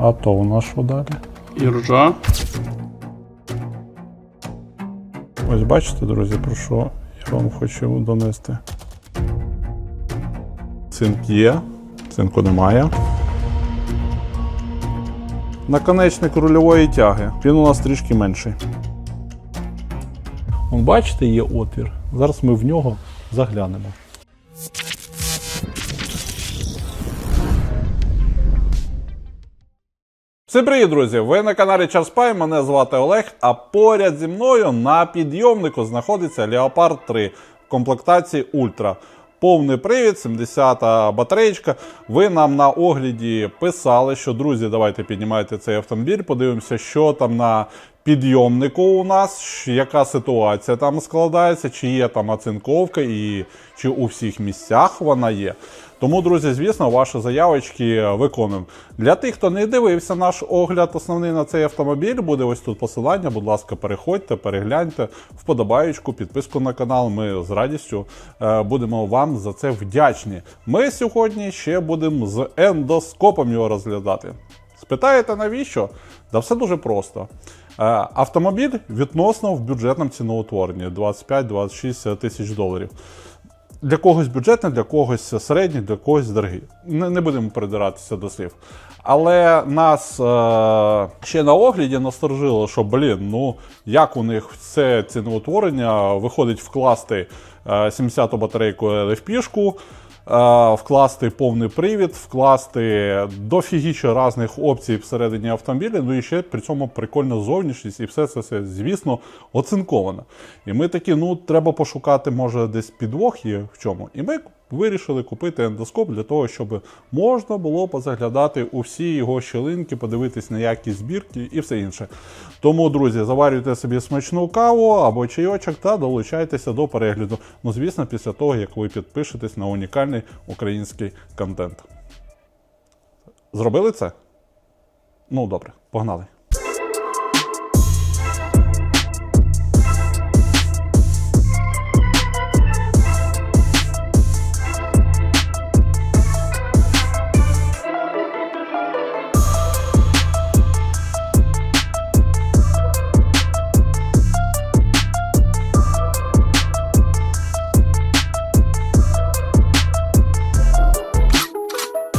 А то у нас що далі? Іржа. Ось бачите, друзі, про що я вам хочу донести. Цинк є, цинку немає. Наконечник рульової тяги. Він у нас трішки менший. Вон, бачите, є отвір. Зараз ми в нього заглянемо. Всім привіт, друзі! Ви на каналі Часпай, мене звати Олег, а поряд зі мною на підйомнику знаходиться Leopard 3 в комплектації Ультра. Повний привід, 70-та батареєчка. Ви нам на огляді писали, що друзі, давайте піднімайте цей автомобіль, подивимося, що там на підйомнику у нас, яка ситуація там складається, чи є там оцинковка і чи у всіх місцях вона є. Тому, друзі, звісно, ваші заявочки виконуємо. Для тих, хто не дивився наш огляд основний на цей автомобіль, буде ось тут посилання. Будь ласка, переходьте, перегляньте, вподобаєчку, підписку на канал. Ми з радістю е, будемо вам за це вдячні. Ми сьогодні ще будемо з ендоскопом його розглядати. Спитаєте, навіщо? Да все дуже просто. Е, Автомобіль відносно в бюджетному ціноутворенні 25-26 тисяч доларів. Для когось бюджетний, для когось середній, для когось дорогий. Не, не будемо придиратися до слів. Але нас е, ще на огляді насторожило, що блін, ну як у них це ціноутворення виходить вкласти е, 70-ту батарейку LFP-шку, вкласти повний привід, вкласти дофігіча різних опцій всередині автомобіля, ну і ще при цьому прикольна зовнішність, і все це, все звісно, оцинковано. І ми такі, ну треба пошукати, може, десь підвох є в чому. І ми вирішили купити ендоскоп для того, щоб можна було позаглядати у всі його щілинки, подивитись на якість збірки і все інше. Тому, друзі, заварюйте собі смачну каву або чайочок та долучайтеся до перегляду. Ну, звісно, після того, як ви підпишетесь на унікальний український контент. Зробили це? Ну, добре, погнали.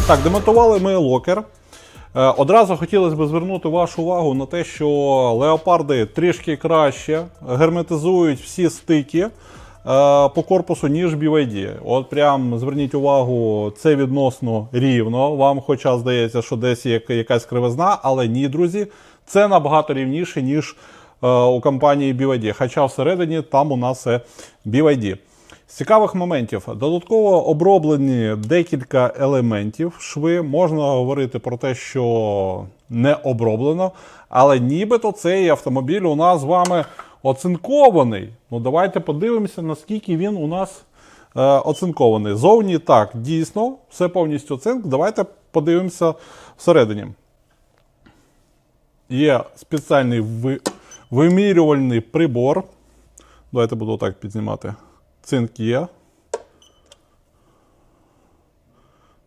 Так, демонтували ми локер. Е, Одразу хотілося б звернути вашу увагу на те, що леопарди трішки краще герметизують всі стики е, по корпусу, ніж BYD. От прям зверніть увагу, це відносно рівно. Вам хоча здається, що десь є якась кривизна, але ні, друзі, це набагато рівніше, ніж е, у компанії BYD. Хоча всередині там у нас BYD. З цікавих моментів додатково оброблені декілька елементів шви. Можна говорити про те, що не оброблено, але нібито цей автомобіль у нас з вами оцинкований. Ну давайте подивимося, наскільки він у нас е, оцинкований. Зовні так, дійсно, все повністю цинк. Давайте подивимося всередині. Є спеціальний ви- вимірювальний прибор. Давайте буду так підзнімати. Цинк є.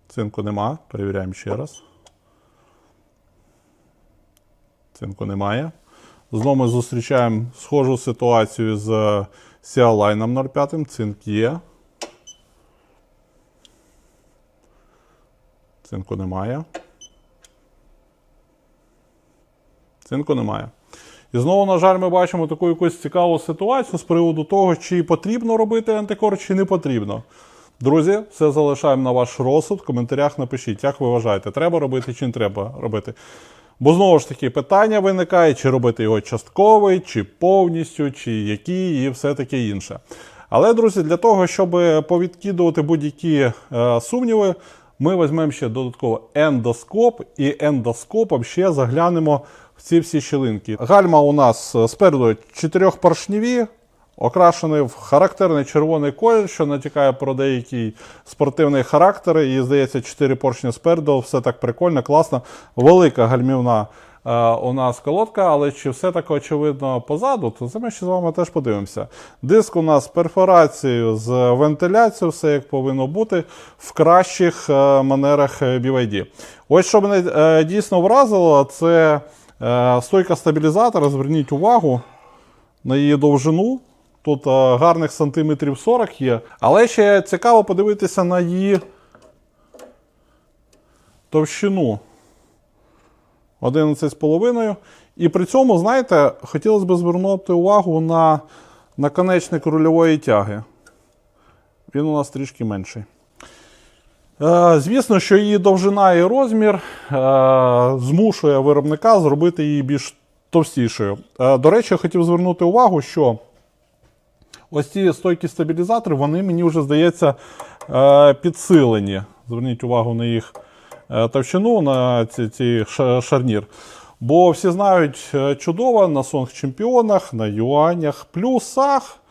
Цинку нема. Перевіряємо ще раз. Цинку немає. Знову ми зустрічаємо схожу ситуацію з Сіалайном 05. Цинк є. Цинку немає. Цинку немає. І знову, на жаль, ми бачимо таку якусь цікаву ситуацію з приводу того, чи потрібно робити антикор, чи не потрібно. Друзі, все залишаємо на ваш розсуд. В коментарях напишіть, як ви вважаєте, треба робити чи не треба робити. Бо знову ж таки питання виникає, чи робити його частковий, чи повністю, чи який, і все таке інше. Але, друзі, для того, щоб повідкидувати будь-які е, сумніви, ми візьмемо ще додатково ендоскоп і ендоскопом ще заглянемо ці всі щілинки. Гальма у нас е, спереду чотирьохпоршневі, окрашений в характерний червоний колір, що натякає про деякий спортивний характер. І здається, чотири поршні спереду, все так прикольно, класно. Велика гальмівна у нас колодка, але чи все так очевидно позаду, то це ми ще з вами теж подивимося. Диск у нас з перфорацією, з вентиляцією, все як повинно бути в кращих е, манерах е, BYD. Ось що мене е, дійсно вразило, це е, стойка стабілізатора. Зверніть увагу на її довжину. Тут е, гарних сантиметрів 40 є. Але ще цікаво подивитися на її товщину 11,5. І при цьому, знаєте, хотілося б звернути увагу на наконечник рульової тяги. Він у нас трішки менший. Е, Звісно, що її довжина і розмір е, змушує виробника зробити її більш товстішою. Е, До речі, я хотів звернути увагу, що ось ці стойкі стабілізатори, вони мені вже здається підсилені. Зверніть увагу на їх товщину, на ці, ці шарнір. Бо всі знають чудово на сонг чемпіонах, на юанях, плюсах.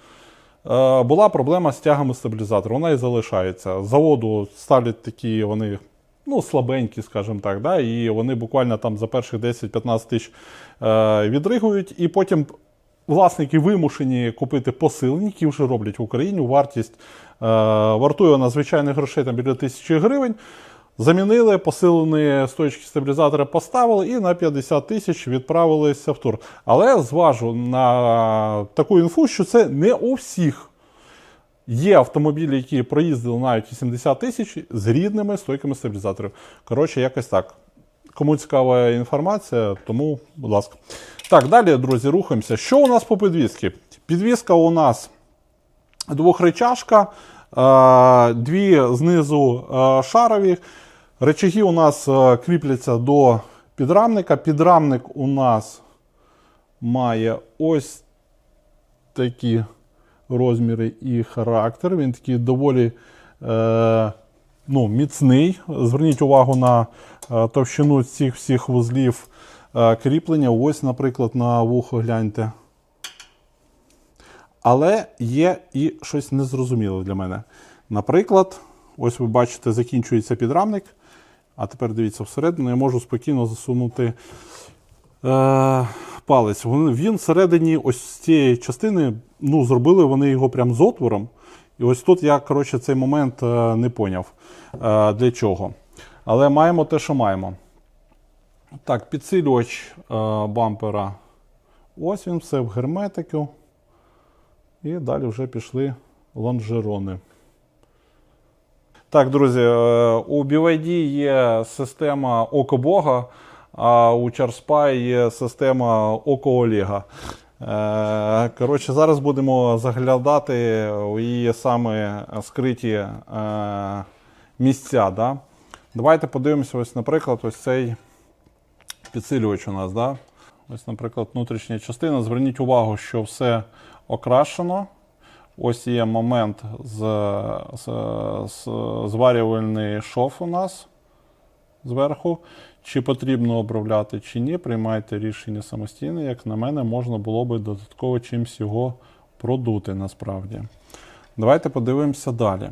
Е, була проблема з тягами стабілізатора. Вона і залишається. Заводу ставлять такі вони ну, слабенькі, скажімо так, да? і вони буквально там за перших 10-15 тисяч е, відригують, і потім власники вимушені купити посилені, які вже роблять в Україні. Вартість е, вартує вона звичайних грошей там біля тисячі гривень. Замінили, посилені стоїчки стабілізатора поставили і на 50 тисяч відправилися в тур. Але зважу на таку інфу, що це не у всіх. Є автомобілі, які проїздили навіть 80 тисяч з рідними стойками стабілізаторів. Коротше, якось так. Кому цікава інформація, тому, будь ласка. Так, далі, друзі, рухаємося. Що у нас по підвізці? Підвізка у нас двохречашка, е, дві знизу е, шарові. Речаги у нас е, кріпляться до підрамника. Підрамник у нас має ось такі розміри і характер. Він такий доволі е, ну, міцний. Зверніть увагу на е, товщину цих всіх вузлів е, кріплення. Ось, наприклад, на вухо гляньте. Але є і щось незрозуміле для мене. Наприклад, ось ви бачите, закінчується підрамник. А тепер дивіться всередину, я можу спокійно засунути е, палець. Він, всередині ось цієї частини, ну, зробили вони його прям з отвором. І ось тут я, коротше, цей момент е, не поняв е, для чого. Але маємо те, що маємо. Так, підсилювач е, бампера. Ось він все в герметику. І далі вже пішли лонжерони. Так, друзі, е, у BYD є система Око Бога, а у CharSpy є система Око Олега. Е, Коротше, зараз будемо заглядати у її саме скриті е, місця. Да? Давайте подивимося, ось, наприклад, ось цей підсилювач у нас. Да? Ось, наприклад, внутрішня частина. Зверніть увагу, що все окрашено. Ось є момент з, з, з зварювальний шов у нас зверху. Чи потрібно обробляти, чи ні, приймайте рішення самостійно. Як на мене, можна було би додатково чимось його продути насправді. Давайте подивимося далі.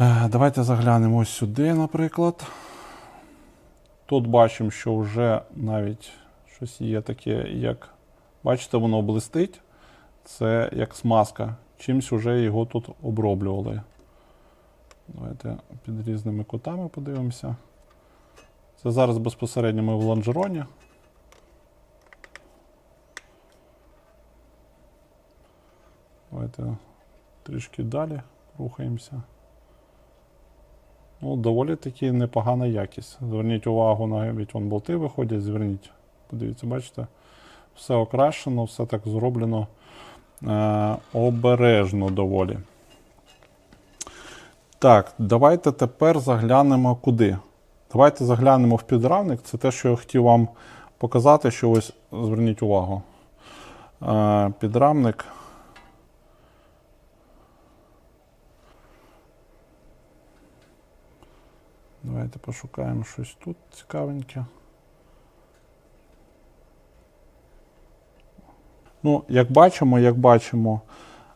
Е, Давайте заглянемо сюди, наприклад. Тут бачимо, що вже навіть щось є таке, як. Бачите, воно блистить. Це як смазка. Чимсь вже його тут оброблювали. Давайте під різними кутами подивимося. Це зараз безпосередньо ми в лонжероні. Давайте трішки далі рухаємося. Ну, доволі таки непогана якість. Зверніть увагу, навіть вон болти виходять, зверніть. Подивіться, бачите? Все окрашено, все так зроблено обережно доволі. Так, давайте тепер заглянемо куди. Давайте заглянемо в підрамник. Це те, що я хотів вам показати, що ось зверніть увагу. Е, підрамник. Давайте пошукаємо щось тут цікавеньке. Ну, як бачимо, як бачимо,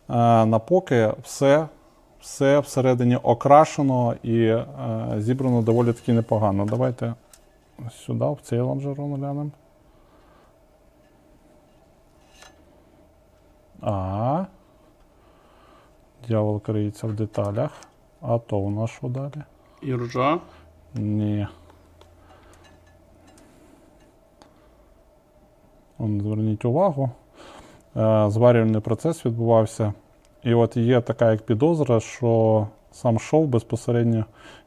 е, на поки все, все всередині окрашено і е, зібрано доволі таки непогано. Давайте Сюди, в цей лонжерон глянемо. А. Дьявол криється в деталях. А то у нас що далі? Іржа. Ні. Он, зверніть увагу. Е, Зварювальний процес відбувався. І от є така як підозра, що сам шов безпосередньо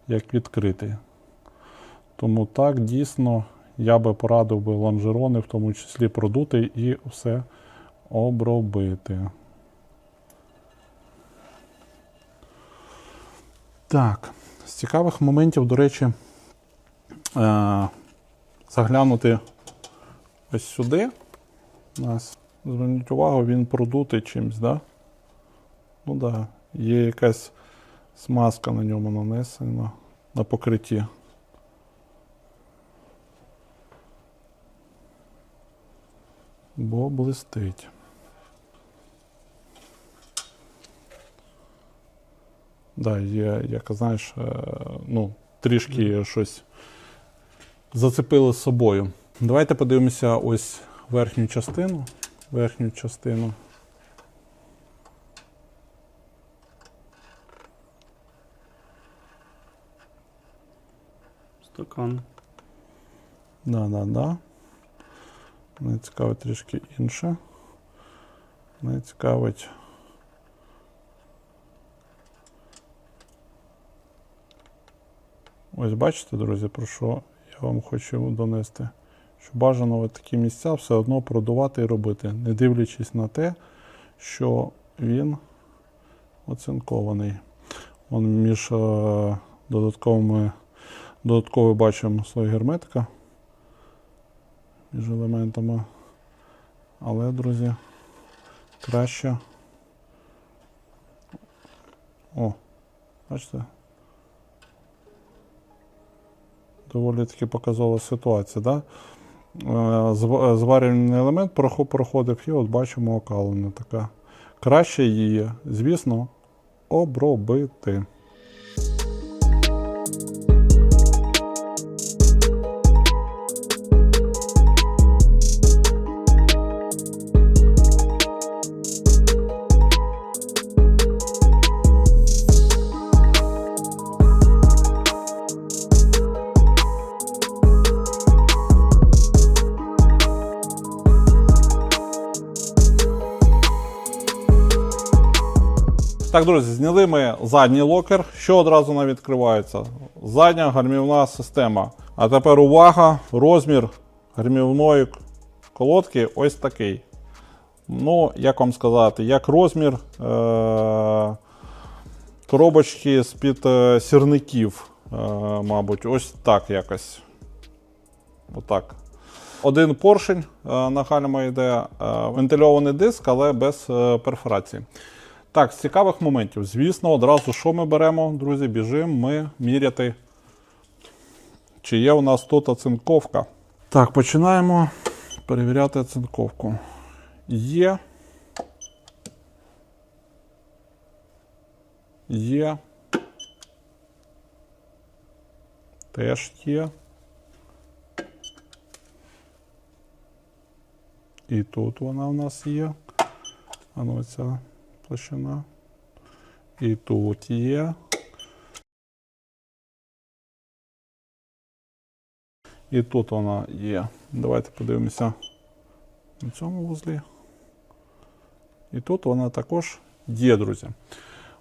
як відкритий. Тому так, дійсно, я би порадив би лонжерони, в тому числі продути і все обробити. Так, з цікавих моментів, до речі, е, заглянути ось сюди. У нас, зверніть увагу, він продутий чимось, да? Ну так, да. є якась смазка на ньому нанесена на покритті. Бо блистить. Да, є, як знаєш, е, ну, трішки щось зацепили з собою. Давайте подивимося ось верхню частину. Верхню частину. Стакан. Да, да, да. Мене цікавить трішки інше. Мене цікавить. Ось бачите, друзі, про що я вам хочу донести. Що бажано в такі місця все одно продувати і робити, не дивлячись на те, що він оцинкований. Вон між е, додатковими додатково бачимо слой герметика між елементами. Але, друзі, краще. О, бачите? Доволі таки показова ситуація, да? Е, зв- Зварювальний елемент проходив, і от бачимо окалення така. Краще її, звісно, обробити. Так, друзі, зняли ми задній локер, що одразу нам відкривається. Задня гармівна система. А тепер увага, розмір гармівної колодки ось такий. Ну, як вам сказати, як розмір е- коробочки з-під е, сірників, е- мабуть, ось так якось. Отак. Один поршень е, на йде, е, вентильований диск, але без е, перфорації. Так, з цікавих моментів. Звісно, одразу що ми беремо, друзі, біжимо ми міряти, чи є у нас тут оцинковка. Так, починаємо перевіряти оцинковку. Є. Є. Теж є. І тут вона у нас є. А ну ця площина. І тут є. І тут вона є. Давайте подивимося на цьому вузлі. І тут вона також є, друзі.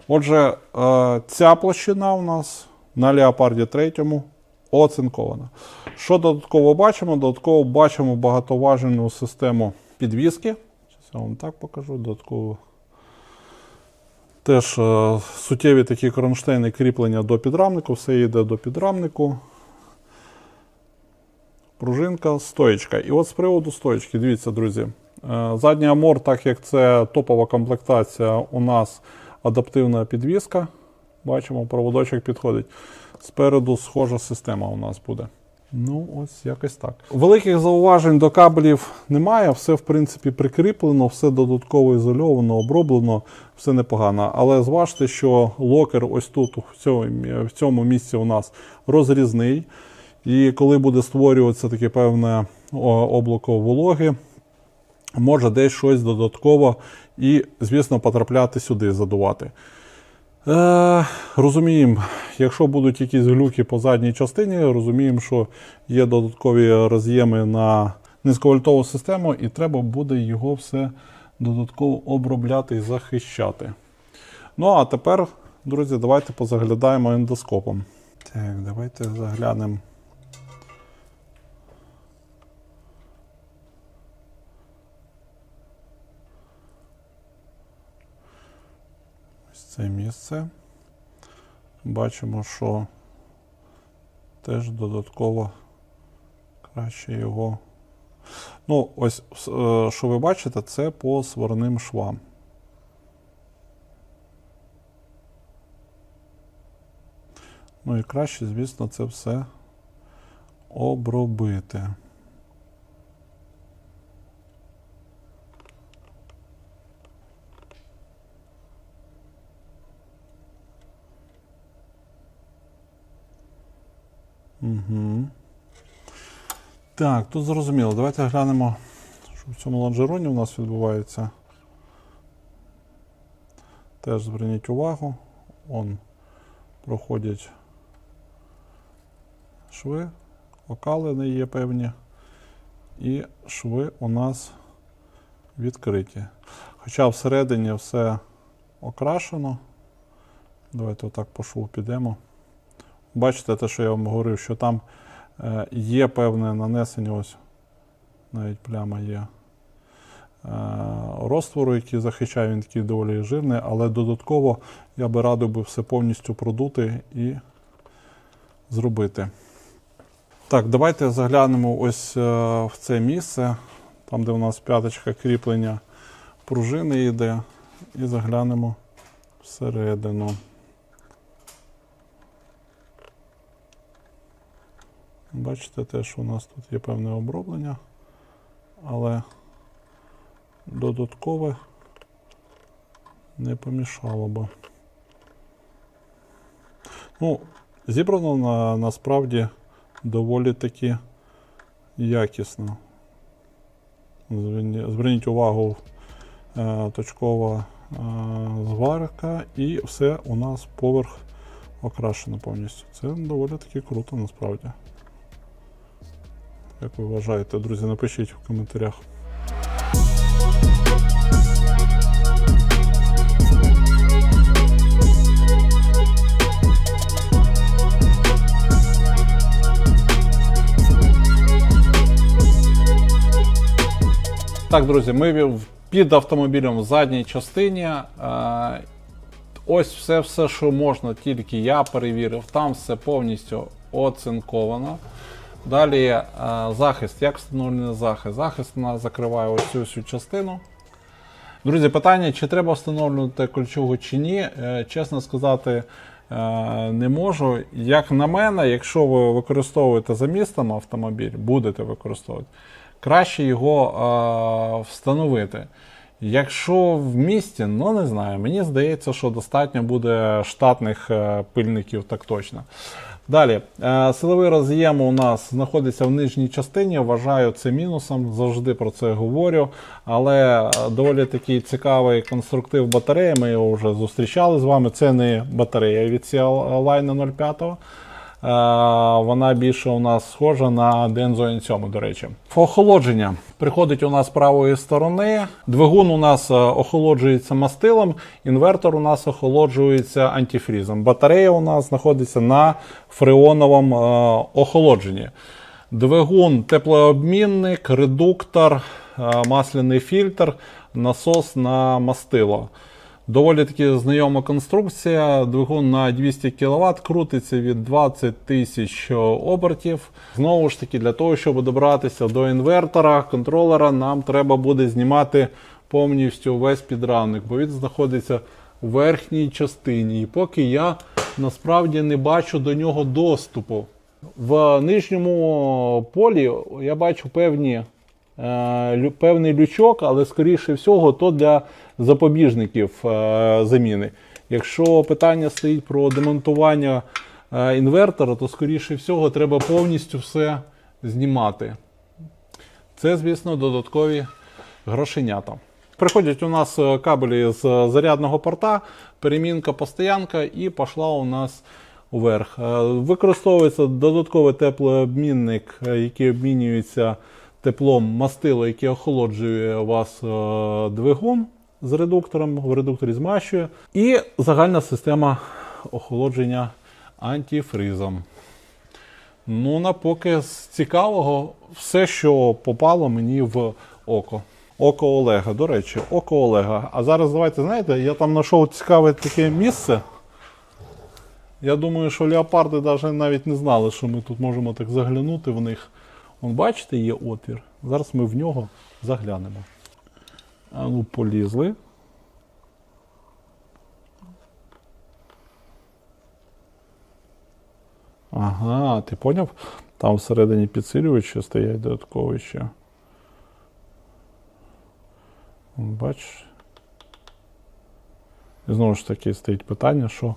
Отже, е, ця площина у нас на Леопарді 3 оцинкована. Що додатково бачимо? Додатково бачимо багатоважельну систему підвіски. Зараз я вам так покажу. Додатково Теж е, суттєві такі кронштейни кріплення до підрамнику, все йде до підрамнику. Пружинка, стоєчка. І от з приводу стоєчки, дивіться, друзі. е, Задній амор, так як це топова комплектація, у нас адаптивна підвіска. Бачимо, проводочок підходить. Спереду схожа система у нас буде. Ну, ось якось так. Великих зауважень до кабелів немає, все в принципі прикріплено, все додатково ізольовано, оброблено, все непогано. Але зважте, що локер ось тут, в цьому, місці у нас розрізний. І коли буде створюватися таке певне облако вологи, може десь щось додатково і, звісно, потрапляти сюди, задувати. Е, розуміємо, якщо будуть якісь глюки по задній частині, розуміємо, що є додаткові роз'єми на низьковольтову систему, і треба буде його все додатково обробляти і захищати. Ну, а тепер, друзі, давайте позаглядаємо ендоскопом. Так, давайте заглянемо. Це місце. Бачимо, що теж додатково краще його. Ну, ось, е, що ви бачите, це по сварним швам. Ну і краще, звісно, це все обробити. Угу. Так, тут зрозуміло. Давайте глянемо, що в цьому лонжероні у нас відбувається. Теж зверніть увагу. Он проходять шви, окалини є певні, і шви у нас відкриті. Хоча всередині все окрашено. Давайте отак по шву підемо. Бачите те, що я вам говорив, що там е, є певне нанесення, ось навіть пляма є е, розтвору, який захищає, він такий доволі жирний, але додатково я би радив би все повністю продути і зробити. Так, давайте заглянемо ось е, в це місце, там, де у нас п'яточка кріплення пружини йде, і заглянемо всередину. Бачите, теж у нас тут є певне оброблення, але додаткове не помішало би. Ну, зібрано на, насправді доволі таки якісно. Зверніть увагу, е, точкова е, зварка і все у нас поверх окрашено повністю. Це доволі таки круто насправді. Як ви вважаєте, друзі, напишіть в коментарях. Так, друзі, ми під автомобілем в задній частині. Е, Ось все, все, що можна, тільки я перевірив. Там все повністю оцинковано. Далі е, захист. Як встановлений захист? Захист нас закриває ось цю всю частину. Друзі, питання, чи треба встановлювати кольчугу чи ні, е, чесно сказати, е, не можу. Як на мене, якщо ви використовуєте за містом автомобіль, будете використовувати, краще його встановити. Якщо в місті, ну не знаю, мені здається, що достатньо буде штатних пильників, так точно. Далі, е, силовий роз'єм у нас знаходиться в нижній частині. Вважаю це мінусом, завжди про це говорю. Але е, доволі такий цікавий конструктив батареї. Ми його вже зустрічали з вами. Це не батарея від Line 05. Е, Вона більше у нас схожа на Denso 7, до речі. Охолодження приходить у нас з правої сторони. Двигун у нас е, охолоджується мастилом, інвертор у нас охолоджується антифрізом. Батарея у нас знаходиться на фреоновому е, охолодженні. Двигун, теплообмінник, редуктор, масляний фільтр, насос на мастило. Доволі таки знайома конструкція. Двигун на 200 кВт крутиться від 20 тисяч обертів. Знову ж таки, для того, щоб добратися до інвертора, контролера, нам треба буде знімати повністю весь підрамник, бо він знаходиться в верхній частині. І поки я насправді не бачу до нього доступу. В нижньому полі я бачу певні певний лючок, але скоріше всього то для запобіжників е, заміни. Якщо питання стоїть про демонтування е, інвертора, то скоріше всього треба повністю все знімати. Це, звісно, додаткові грошенята. Приходять у нас е, кабелі з зарядного порта, перемінка постоянка і пішла у нас вверх. Е, Використовується додатковий теплообмінник, е, який обмінюється теплом мастило, яке охолоджує у вас е, двигун з редуктором, в редукторі змащує. І загальна система охолодження антифризом. Ну, на поки з цікавого, все, що попало мені в око. Око Олега, до речі, око Олега. А зараз давайте, знаєте, я там знайшов цікаве таке місце. Я думаю, що леопарди навіть не знали, що ми тут можемо так заглянути в них. Вон, бачите, є отвір. Зараз ми в нього заглянемо. А ну, полізли. Ага, ти поняв? Там всередині підсилювачі стоять додаткові ще. Бачиш? І знову ж таки стоїть питання, що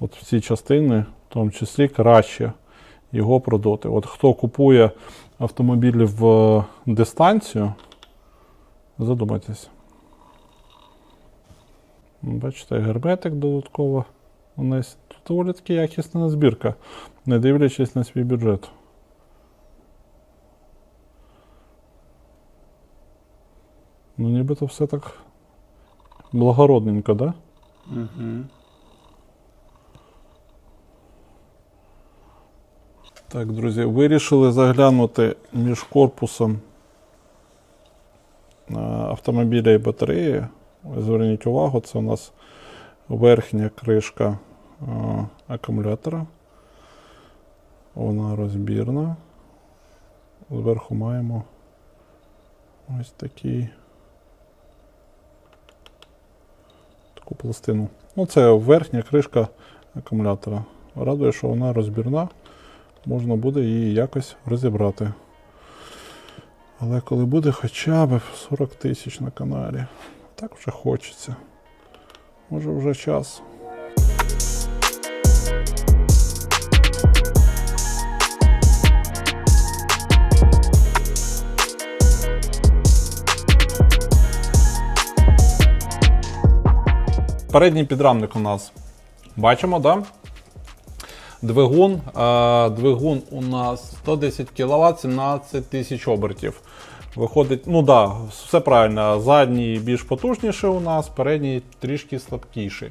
от в ці частини, в тому числі, краще його продати. От хто купує автомобілі в е, дистанцію, задумайтесь. Бачите, герметик додатково. У нас тут доволі таки якісна збірка, не дивлячись на свій бюджет. Ну, нібито все так благородненько, да? Угу. Так, друзі, вирішили заглянути між корпусом е, автомобіля і батареї. Зверніть увагу, це у нас верхня кришка е, акумулятора. Вона розбірна. Зверху маємо ось такий. Таку пластину. Ну, це верхня кришка акумулятора. Радує, що вона розбірна можна буде її якось розібрати. Але коли буде хоча б 40 тисяч на каналі, так вже хочеться. Може вже час. Передній підрамник у нас бачимо? Да? Двигун. Двигун у нас 110 кВт, 17 тисяч обертів. Виходить, ну да, все правильно. Задній більш потужніший у нас, передній трішки слабкіший.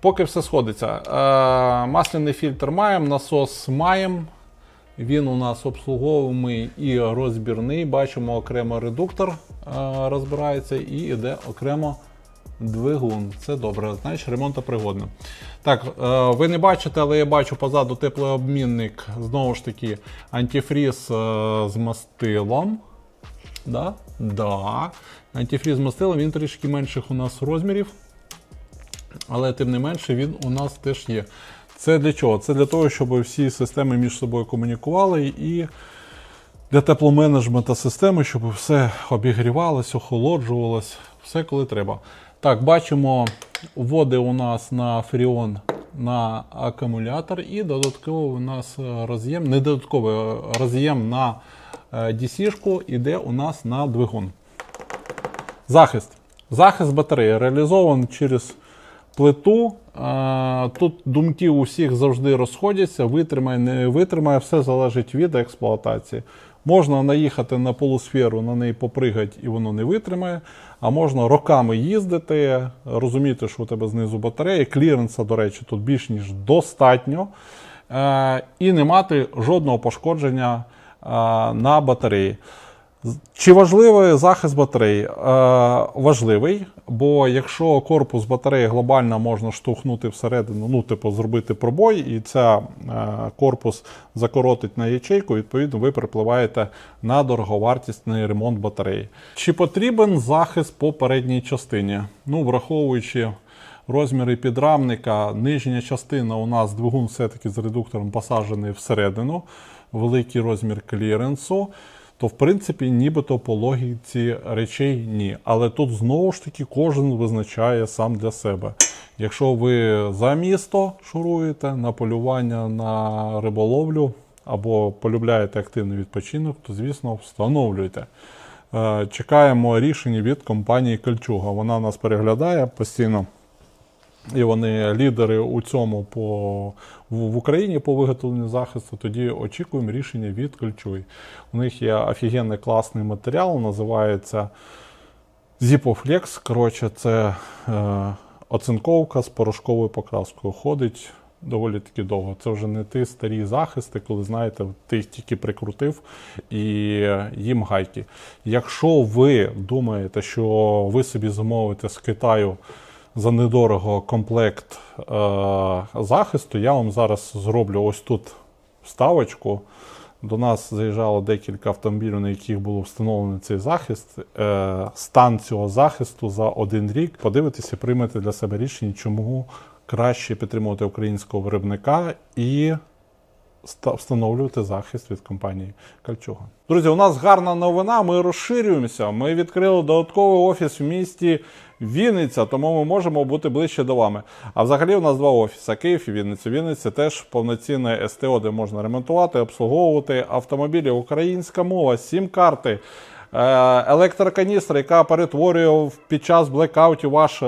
Поки все сходиться. Е, Масляний фільтр маємо, насос маємо. Він у нас обслуговуємий і розбірний. Бачимо окремо редуктор е, розбирається і йде окремо Двигун, це добре, значить ремонтопригодно. Так, е, ви не бачите, але я бачу позаду теплообмінник, знову ж таки, антифріз е, з мастилом. Да? Да. Антифріз з мастилом, він трішки менших у нас розмірів. Але тим не менше він у нас теж є. Це для чого? Це для того, щоб всі системи між собою комунікували і для тепломенеджменту системи, щоб все обігрівалось, охолоджувалось, все коли треба. Так, бачимо, вводи у нас на фріон на акумулятор, і додатково у нас е, роз'єм, не додатковий е, роз'єм на е, DC-шку іде у нас на двигун. Захист. Захист батареї реалізований через плиту. Е, Тут думки у всіх завжди розходяться, витримає, не витримає, все залежить від експлуатації. Можна наїхати на полусферу, на неї попригати і воно не витримає. А можна роками їздити, розуміти, що у тебе знизу батареї. Кліренса, до речі, тут більш ніж достатньо. Е, І не мати жодного пошкодження е, на батареї. Чи важливий захист батареї? Е, важливий, бо якщо корпус батареї глобально можна штовхнути всередину, ну, типу, зробити пробой, і ця е, корпус закоротить на ячейку, відповідно, ви припливаєте на дороговартісний ремонт батареї. Чи потрібен захист по передній частині? Ну, враховуючи розміри підрамника, нижня частина у нас двигун все-таки з редуктором посаджений всередину, великий розмір кліренсу то в принципі нібито по логіці речей ні. Але тут знову ж таки кожен визначає сам для себе. Якщо ви за місто шуруєте на полювання на риболовлю або полюбляєте активний відпочинок, то звісно встановлюйте. Е, Чекаємо рішення від компанії Кольчуга. Вона нас переглядає постійно. І вони лідери у цьому по, в, Україні по виготовленню захисту. Тоді очікуємо рішення від Кольчуй. У них є офігенний класний матеріал, називається Zipoflex. Коротше, це е, оцинковка з порошковою покраскою. Ходить доволі таки довго. Це вже не ті старі захисти, коли знаєте, ти їх тільки прикрутив і їм гайки. Якщо ви думаєте, що ви собі замовите з Китаю за недорого комплект е, захисту, я вам зараз зроблю ось тут вставочку. До нас заїжджало декілька автомобілів, на яких було встановлений цей захист. Е, стан цього захисту за один рік. Подивитися, приймете для себе рішення, чому краще підтримувати українського виробника і встановлювати захист від компанії Кальчуга. Друзі, у нас гарна новина. Ми розширюємося. Ми відкрили додатковий офіс в місті Вінниця, тому ми можемо бути ближче до вами. А взагалі у нас два офіси: Київ і Вінниця. Вінниця теж повноцінне СТО, де можна ремонтувати, обслуговувати автомобілі. Українська мова, сім-карти. Е, Електроканістра, яка перетворює під час блекаутів ваш е,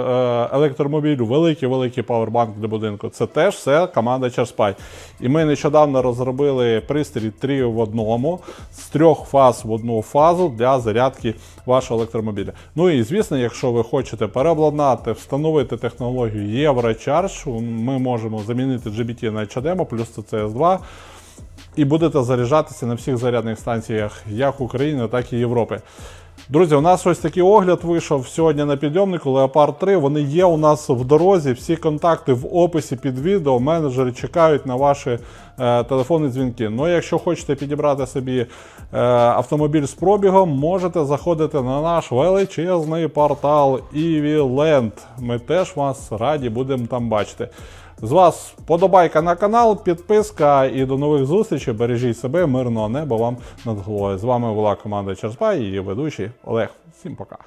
електромобіль у великий-великий павербанк для будинку. Це теж все команда Черспай. І ми нещодавно розробили пристрій 3 в одному з трьох фаз в одну фазу для зарядки вашого електромобіля. Ну і звісно, якщо ви хочете переобладнати, встановити технологію Eurocharge, ми можемо замінити GBT на HDMI плюс CCS2 і будете заряджатися на всіх зарядних станціях як України, так і Європи. Друзі, у нас ось такий огляд вийшов сьогодні на підйомнику Leopard 3. Вони є у нас в дорозі. Всі контакти в описі під відео. Менеджери чекають на ваші е, телефонні дзвінки. Ну, якщо хочете підібрати собі е, автомобіль з пробігом, можете заходити на наш величезний портал EVLand. Ми теж вас раді будемо там бачити. З вас подобайка на канал, підписка і до нових зустрічей. Бережіть себе, мирного неба вам над головою. З вами була команда Черспа і її ведучий Олег. Всім пока.